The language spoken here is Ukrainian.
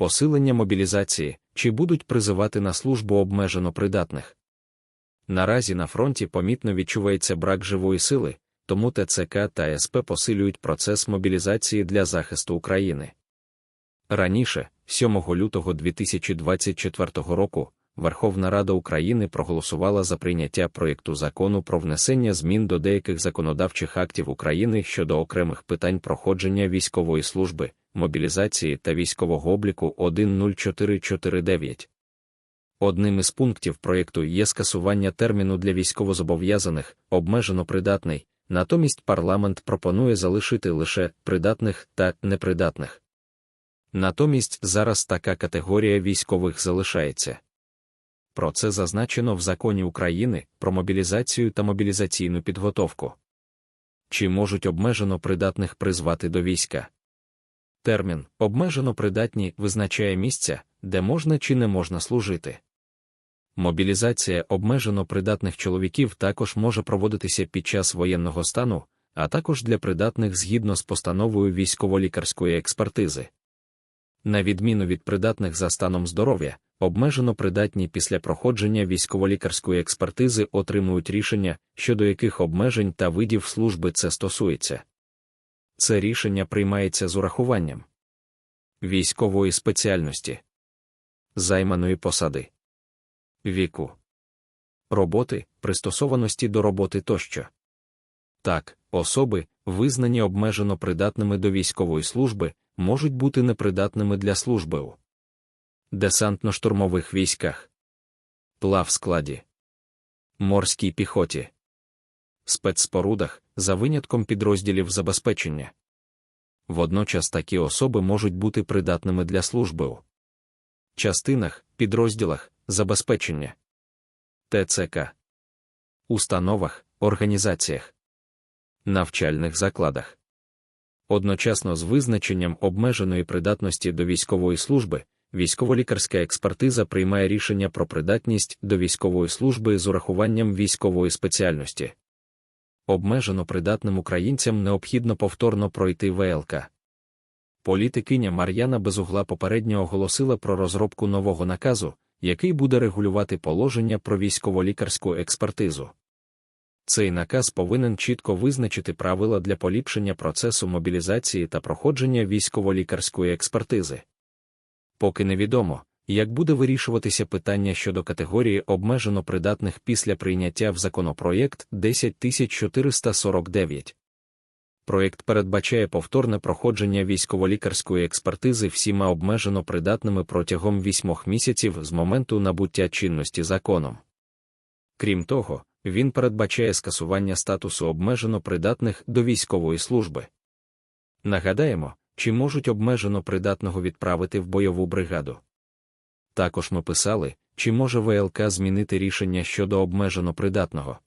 посилення мобілізації, чи будуть призивати на службу обмежено придатних. Наразі на фронті помітно відчувається брак живої сили, тому ТЦК та СП посилюють процес мобілізації для захисту України. Раніше, 7 лютого 2024 року, Верховна Рада України проголосувала за прийняття проєкту закону про внесення змін до деяких законодавчих актів України щодо окремих питань проходження військової служби, мобілізації та військового обліку 10449. Одним із пунктів проєкту є скасування терміну для військовозобов'язаних, обмежено придатний, натомість парламент пропонує залишити лише придатних та непридатних. Натомість зараз така категорія військових залишається. Про це зазначено в законі України про мобілізацію та мобілізаційну підготовку. Чи можуть обмежено придатних призвати до війська? Термін обмежено придатні визначає місця, де можна чи не можна служити. Мобілізація обмежено придатних чоловіків також може проводитися під час воєнного стану, а також для придатних згідно з постановою військово-лікарської експертизи. На відміну від придатних за станом здоров'я, обмежено придатні після проходження військово-лікарської експертизи отримують рішення, щодо яких обмежень та видів служби це стосується. Це рішення приймається з урахуванням військової спеціальності, займаної посади, віку, роботи, пристосованості до роботи тощо. Так, особи, визнані обмежено придатними до військової служби, можуть бути непридатними для служби у десантно-штурмових військах, плав складі, морській піхоті, спецспорудах за винятком підрозділів забезпечення. Водночас такі особи можуть бути придатними для служби у частинах, підрозділах, забезпечення, ТЦК, установах, організаціях, навчальних закладах. Одночасно з визначенням обмеженої придатності до військової служби, військово-лікарська експертиза приймає рішення про придатність до військової служби з урахуванням військової спеціальності. Обмежено придатним українцям необхідно повторно пройти ВЛК. Політикиня Мар'яна Безугла попередньо оголосила про розробку нового наказу, який буде регулювати положення про військово-лікарську експертизу. Цей наказ повинен чітко визначити правила для поліпшення процесу мобілізації та проходження військово-лікарської експертизи. Поки невідомо, як буде вирішуватися питання щодо категорії обмежено придатних після прийняття в законопроєкт 10449. Проєкт передбачає повторне проходження військово-лікарської експертизи всіма обмежено придатними протягом вісьмох місяців з моменту набуття чинності законом. Крім того, він передбачає скасування статусу обмежено придатних до військової служби. Нагадаємо, чи можуть обмежено придатного відправити в бойову бригаду. Також ми писали, чи може ВЛК змінити рішення щодо обмежено придатного.